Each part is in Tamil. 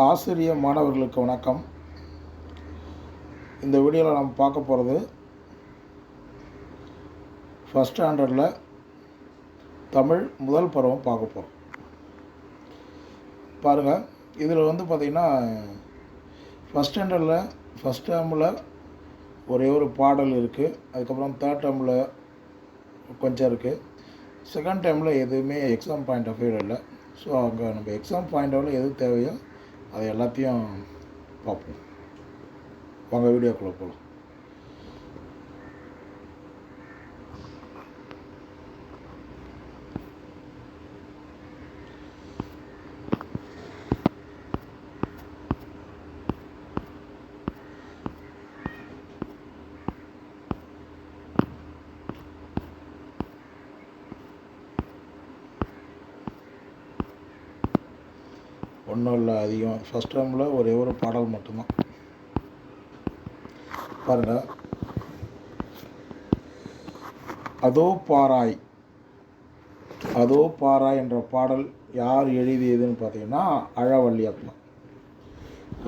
ஆசிரிய மாணவர்களுக்கு வணக்கம். இந்த வீடியோவில் நம்ம பார்க்க போகிறது ஃபஸ்ட் ஸ்டாண்டர்டில் தமிழ் முதல் பருவம் பார்க்க போகிறோம் பாருங்கள் இதில் வந்து பார்த்திங்கன்னா ஃபஸ்ட் ஸ்டாண்டர்டில் ஃபஸ்ட் டேர்மில் ஒரே ஒரு பாடல் இருக்குது அதுக்கப்புறம் தேர்ட் டேர்மில் கொஞ்சம் இருக்குது செகண்ட் டைமில் எதுவுமே எக்ஸாம் பாயிண்ட் ஆஃப் வியூ இல்லை. ஸோ அங்கே நம்ம எக்ஸாம் பாயிண்ட் ஆஃப் எது தேவையோ அதை எல்லாத்தையும் பார்ப்போம். வாங்க வீடியோக்குள்ளே போகலாம். ஒன்றும் இல்லை அதிகம். ஃபஸ்ட் டைமில் ஒரே ஒரு பாடல் மட்டும்தான். பாருங்கள் அதோ பாராய். அதோ பாராய் என்ற பாடல் யார் எழுதியதுன்னு பார்த்தீங்கன்னா அழவள்ளி அப்பா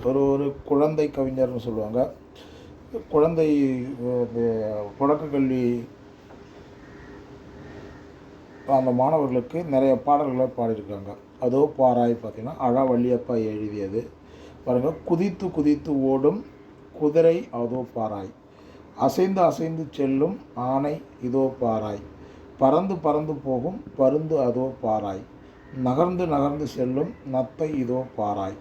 ஒரு ஒரு குழந்தை கவிஞர்னு சொல்லுவாங்க. குழந்தை தொடக்க கல்வி அந்த மாணவர்களுக்கு நிறைய பாடல்களை பாடியிருக்காங்க. அதோ பாராய் பார்த்தீங்கன்னா அழா வள்ளியப்பா எழுதியது. பாருங்கள் குதித்து குதித்து ஓடும் குதிரை அதோ பாராய். அசைந்து அசைந்து செல்லும் ஆனை இதோ பாராய். பறந்து பறந்து போகும் பருந்து அதோ பாராய். நகர்ந்து நகர்ந்து செல்லும் நத்தை இதோ பாராய்.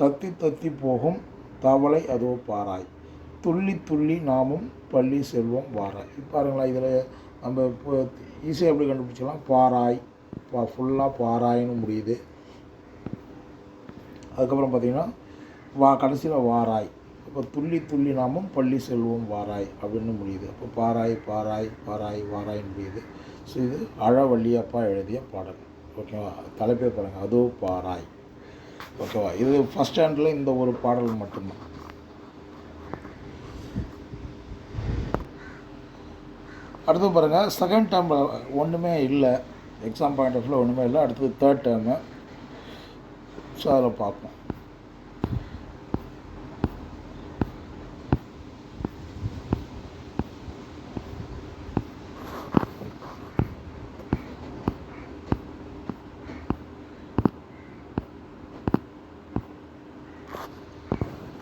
தத்தி தத்தி போகும் தவளை அதோ பாராய். துள்ளி துள்ளி நாமும் பள்ளி செல்வோம் வாராய். பாருங்களா இதில் நம்ம இப்போ ஈஸியாக எப்படி கண்டுபிடிச்சலாம் பாராய். பா ஃபுல்லாக பாராயின்னு முடியுது. அதுக்கப்புறம் பார்த்திங்கன்னா வா கடைசியில் வாராய். அப்போ துள்ளி துள்ளி நாமும் பள்ளி செல்வோம் வாராய் அப்படின்னு முடியுது. அப்போ பாராய் பாராய் பாராய் வாராய்னு முடியுது. ஸோ இது அழவள்ளியப்பா எழுதிய பாடல். ஓகேவா தலைப்பே பாருங்கள் அதோ பாராய். ஓகேவா இது ஃபஸ்ட் ஸ்டாண்டில் இந்த ஒரு பாடல் மட்டும்தான். அடுத்து பாருங்கள் செகண்ட் டேர்ம் ஒன்றுமே இல்லை. எக்ஸாம் பாயிண்ட் ஆஃப் வியூவில் ஒன்றுமே இல்லை. அடுத்தது தேர்ட் டேர்மு ஸோ அதில் பார்ப்போம்.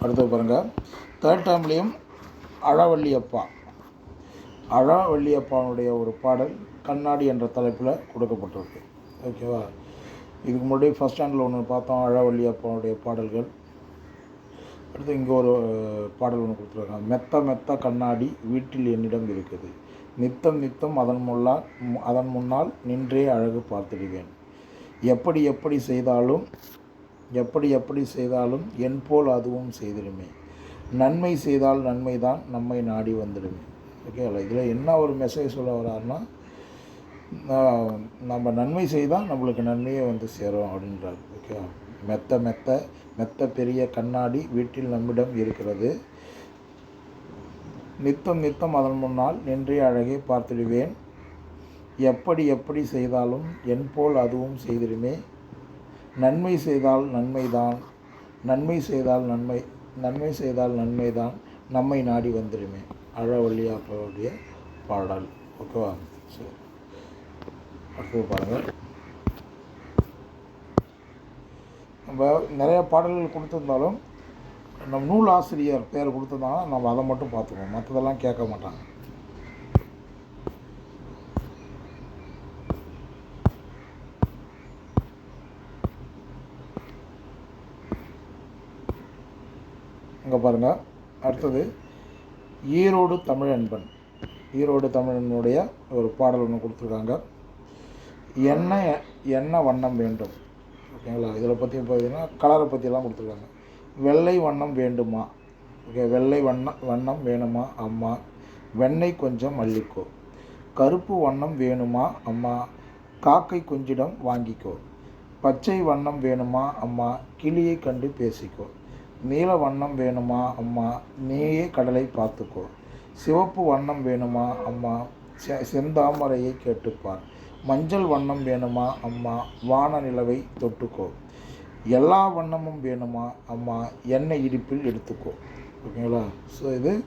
அடுத்து பாருங்கள் தேர்ட் டேர்ம்லேயும் அழவள்ளியப்பா. அழவள்ளியப்பாவுடைய ஒரு பாடல் கண்ணாடி என்ற தலைப்பில் கொடுக்கப்பட்டிருக்கு. ஓகேவா? இதுக்கு முன்னாடி ஃபஸ்ட் ஸ்டாண்டில் ஒன்று பார்த்தோம் அழவள்ளியப்பாவுடைய பாடல்கள். அடுத்து இங்கே ஒரு பாடல் ஒன்று கொடுத்துருக்காங்க. மெத்த மெத்த கண்ணாடி வீட்டில் என்னிடம் இருக்குது. நித்தம் நித்தம் அதன் முன்னால் அதன் முன்னால் நின்றே அழகு பார்த்துடுவேன். எப்படி எப்படி செய்தாலும் எப்படி எப்படி செய்தாலும் என் போல் அதுவும் செய்திடுமே. நன்மை செய்தால் நன்மை தான் நம்மை நாடி வந்துடுமே. ஓகேங்களா இதில் என்ன ஒரு மெசேஜ் சொல்ல வர்றாருன்னா நம்ம நன்மை செய்தால் நம்மளுக்கு நன்மையே வந்து சேரும் அப்படின்றார். ஓகே? மெத்த மெத்த மெத்த பெரிய கண்ணாடி வீட்டில் நம்மிடம் இருக்கிறது. நித்தம் நித்தம் அதன் முன்னால் நின்றே அழகே பார்த்துடுவேன். எப்படி எப்படி செய்தாலும் என் போல் அதுவும் செய்திடுமே. நன்மை செய்தால் நன்மைதான் நன்மை செய்தால் நன்மை நன்மை செய்தால் நன்மைதான் நம்மை நாடி வந்துடுமே. அழவள்ளியாப்பருடைய பாடல். ஓகேவா சரி. அடுத்தது பாருங்கள். நம்ம நிறைய பாடல்கள் கொடுத்துருந்தாலும் நம்ம நூல் ஆசிரியர் பேர் கொடுத்துருந்தாங்கன்னா நம்ம அதை மட்டும் பார்த்துக்குவோம். மற்றதெல்லாம் கேட்க மாட்டாங்க. இங்கே பாருங்கள் அடுத்தது ஈரோடு தமிழன்பன். ஈரோடு தமிழனுடைய ஒரு பாடல் ஒன்று கொடுத்துருக்காங்க. என்ன என்ன வண்ணம் வேண்டும்? ஓகேங்களா? இதில் பற்றி பார்த்தீங்கன்னா கலரை பற்றிலாம் கொடுத்துருக்காங்க. வெள்ளை வண்ணம் வேண்டுமா? ஓகே வெள்ளை வண்ணம் வண்ணம் வேணுமா அம்மா? வெண்ணெய் கொஞ்சம் மல்லிக்கோ கருப்பு வண்ணம் வேணுமா அம்மா? காக்கை கொஞ்சிடம் வாங்கிக்கோ. பச்சை வண்ணம் வேணுமா அம்மா? கிளியை கண்டு பேசிக்கோ. நீல வண்ணம் வேணுமா அம்மா? நீயே கடலை பார்த்துக்கோ. சிவப்பு வண்ணம் வேணுமா அம்மா? செ செந்தாமரையை கேட்டுப்பார். மஞ்சள் வண்ணம் வேணுமா அம்மா? வான நிலவை தொட்டுக்கோ. எல்லா வண்ணமும் வேணுமா அம்மா? எண்ணெய் இடிப்பில் எடுத்துக்கோ. ஓகேங்களா? ஸோ இது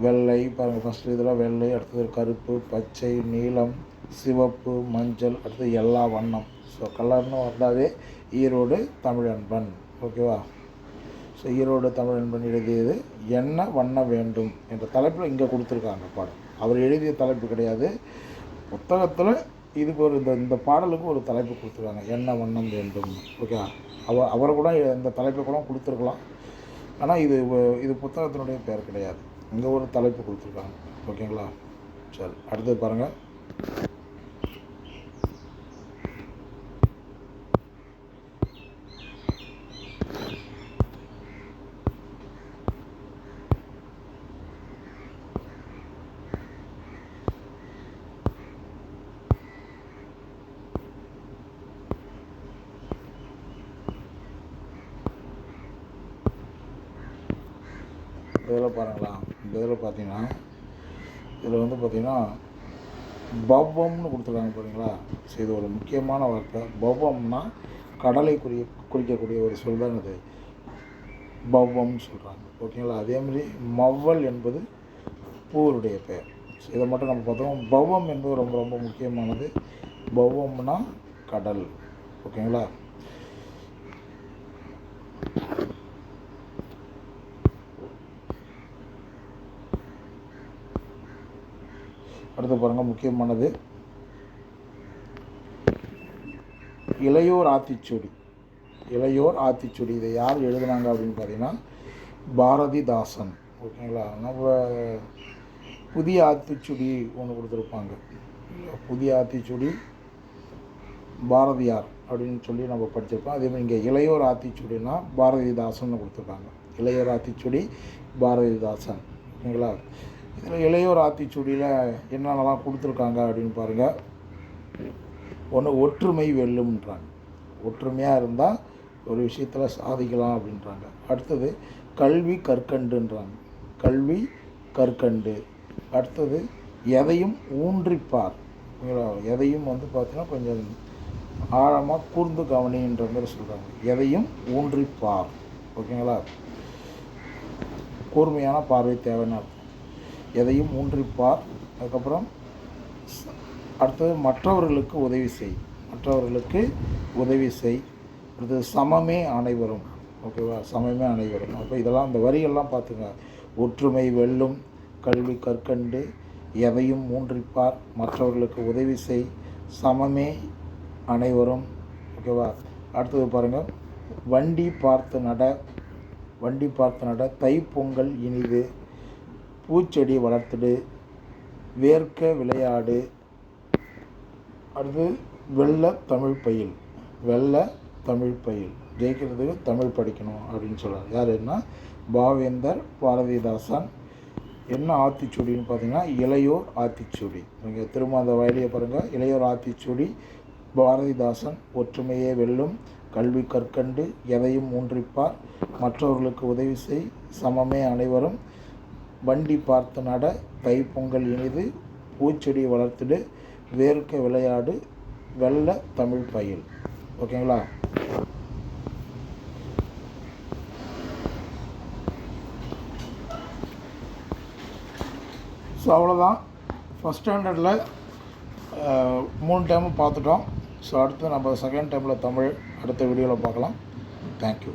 வெள்ளை பாருங்கள் ஃபஸ்ட்டு இதில் வெள்ளை அடுத்தது கருப்பு பச்சை நீலம் சிவப்பு மஞ்சள் அடுத்தது எல்லா வண்ணம். ஸோ கலர்னு வந்தாவே ஈரோடு தமிழன்பன். ஓகேவா? ஸோ தமிழ் என்பன் எழுதியது என்ன வண்ணம் வேண்டும் என்ற தலைப்பில் இங்கே கொடுத்துருக்காங்க பாடம் அவர் எழுதிய தலைப்பு கிடையாது. புத்தகத்தில் இதுக்கு ஒரு இந்த இந்த பாடலுக்கு ஒரு தலைப்பு கொடுத்துருக்காங்க. என்ன வண்ணம் வேண்டும் ஓகே அவர் அவர் கூட இந்த தலைப்பு கூட கொடுத்துருக்கலாம். ஆனால் இது இது புத்தகத்தினுடைய பெயர் கிடையாது. இங்கே ஒரு தலைப்பு கொடுத்துருக்காங்க. ஓகேங்களா? சரி அடுத்தது பாருங்கள் இதில் பாருங்களா. இந்த இதில் பார்த்தீங்கன்னா இதில் வந்து பார்த்தீங்கன்னா பவ்வம்னு கொடுத்துருக்காங்க பாருங்களா ஸோ இது ஒரு முக்கியமான வார்த்தை. பவ்வம்னா கடலை குறி குறிக்கக்கூடிய ஒரு சொல் தான் இது. பவ்வம்னு சொல்கிறாங்க ஓகேங்களா அதே மாதிரி மவ்வல் என்பது பூருடைய பெயர். ஸோ இதை மட்டும் நம்ம பார்த்தோம் பவ்வம் என்பது ரொம்ப ரொம்ப முக்கியமானது. பவ்வம்னா கடல். ஓகேங்களா அடுத்து பாருங்கள் முக்கியமானது. இளையோர் ஆத்திச்சுடி. இளையோர் ஆத்திச்சுடி இதை யார் எழுதுனாங்க அப்படின்னு பார்த்தீங்கன்னா பாரதிதாசன். ஓகேங்களா? நம்ம புதிய ஆத்திச்சுடி ஒன்று கொடுத்துருப்பாங்க. புதிய ஆத்திச்சுடி பாரதியார் அப்படின்னு சொல்லி நம்ம படிச்சிருப்போம். அதே மாதிரி இங்கே இளையோர் ஆத்திச்சுடினா பாரதிதாசன் கொடுத்துருக்காங்க. இளையோர் ஆத்திச்சுடி பாரதிதாசன். ஓகேங்களா? இதில் இளையோர் ஆத்திச்சூடியில் என்னென்னலாம் கொடுத்துருக்காங்க அப்படின்னு பாருங்கள் ஒன்று ஒற்றுமை வெல்லும்ன்றாங்க. ஒற்றுமையாக இருந்தால் ஒரு விஷயத்தில் சாதிக்கலாம் அப்படின்றாங்க. அடுத்தது கல்வி கற்கண்டுன்றாங்க. கல்வி கற்கண்டு. அடுத்தது எதையும் ஊன்றிப்பார். எதையும் வந்து பார்த்தீங்கன்னா கொஞ்சம் ஆழமாக கூர்ந்து கவனின்ற மாதிரி சொல்கிறாங்க எதையும் ஊன்றிப்பார். ஓகேங்களா? கூர்மையான பார்வை தேவைன்னு எதையும் ஊன்றிப்பார். அதுக்கப்புறம் அடுத்தது மற்றவர்களுக்கு உதவி செய். மற்றவர்களுக்கு உதவி செய். அடுத்தது சமமே அனைவரும். ஓகேவா? சமமே அனைவரும். அப்போ இதெல்லாம் இந்த வரியெல்லாம் பார்த்துங்க. ஒற்றுமை வெல்லும் கல்வி கற்கண்டு எதையும் ஊன்றிப்பார். மற்றவர்களுக்கு உதவி செய். சமமே அனைவரும். ஓகேவா? அடுத்தது பாருங்கள் வண்டி பார்த்து நட. வண்டி பார்த்து நட. தைப்பொங்கல் இனிது. பூச்செடி வளர்த்துடு வேர்க்க விளையாடு. அடுத்து வெள்ள தமிழ் பயில். வெள்ள தமிழ் பயில். ஜெயிக்கிறதுக்கு தமிழ் படிக்கணும் அப்படின்னு சொல்கிறார் யார் என்ன? பாவேந்தர் பாரதிதாசன். என்ன ஆத்திச்சூடின்னு பார்த்தீங்கன்னா இளையோர் ஆத்திச்சூடி. நீங்கள் திரும்ப அந்த வயலியை பாருங்கள் இளையோர் ஆத்திச்சூடி பாரதிதாசன் ஒற்றுமையே வெல்லும் கல்வி கற்கண்டு எதையும் ஊன்றிப்பார். மற்றவர்களுக்கு உதவி செய் சமமே அனைவரும் வண்டி பார்த்து நட தைப்பொங்கல் இனிது பூச்செடி வளர்த்துடு வேர்க்க விளையாடு வெள்ள தமிழ் பயில். ஓகேங்களா ஸோ அவ்வளோதான் ஃபஸ்ட் ஸ்டாண்டர்டில் மூணு டைமும் பார்த்துட்டோம். ஸோ அடுத்து நம்ம செகண்ட் டைமில் தமிழ் அடுத்த வீடியோவில் பார்க்கலாம். தேங்க்யூ